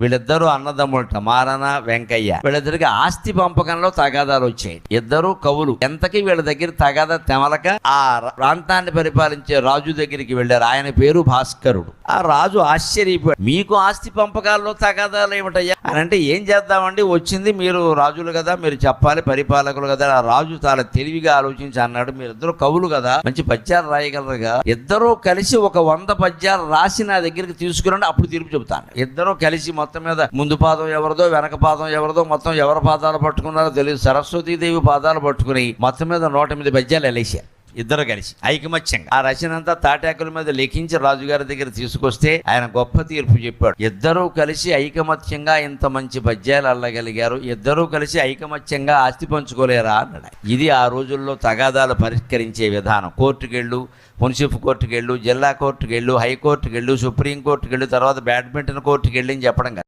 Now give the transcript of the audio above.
వీళ్ళిద్దరూ అన్నదమ్ములట మారన వెంకయ్య. వీళ్ళిద్దరికి ఆస్తి పంపకంలో తగాదాలు వచ్చాయి. ఇద్దరు కవులు. ఎంతకి వీళ్ళ దగ్గర తగాదా తెమలక ఆ ప్రాంతాన్ని పరిపాలించే రాజు దగ్గరికి వెళ్ళారు. ఆయన పేరు భాస్కరుడు. ఆ రాజు ఆశ్చర్యపోయాడు. మీకు ఆస్తి పంపకాల్లో తగాదాలు ఏమిటయ్యా? అని అంటే ఏం చేద్దామండి? వచ్చింది మీరు రాజులు కదా మీరు చెప్పాలి పరిపాలకులు కదా ఆ రాజు చాలా తెలివిగా ఆలోచించి అన్నాడు. మీరిద్దరు కవులు కదా మంచి పద్యాలు రాయగలరుగా. ఇద్దరూ కలిసి ఒక వంద పద్యాలు రాసి నా దగ్గరికి తీసుకురండి అప్పుడు తీర్పు చెబుతాను. ఇద్దరూ కలిసి మొత్తం మీద ముందు పాదం ఎవరిదో వెనక పాదం ఎవరిదో మొత్తం ఎవరి పాదాలు పట్టుకున్నారో తెలియదు. సరస్వతీదేవి పాదాలు పట్టుకుని మొత్తం మీద నూట ఎనిమిది పద్యాలు ఎలేశారు ఇద్దరు కలిసి ఐకమత్యంగా. ఆ రచన అంతా తాటాకుల మీద లిఖించి రాజుగారి దగ్గర తీసుకొస్తే ఆయన గొప్ప తీర్పు చెప్పాడు. ఇద్దరూ కలిసి ఐకమత్యంగా ఇంత మంచి పద్యాలు అల్లగలిగారు. ఇద్దరూ కలిసి ఐకమత్యంగా ఆస్తి పంచుకోలేరా అన్నాడు ఇది ఆ రోజుల్లో తగాదాలు పరిష్కరించే విధానం. కోర్టుకెళ్ళు మున్సిపల్ కోర్టుకెళ్ళు జిల్లా కోర్టుకెళ్ళు హైకోర్టుకెళ్ళు సుప్రీం కోర్టుకెళ్ళు తర్వాత బ్యాడ్మింటన్ కోర్టుకెళ్ళి అని చెప్పడం కదా.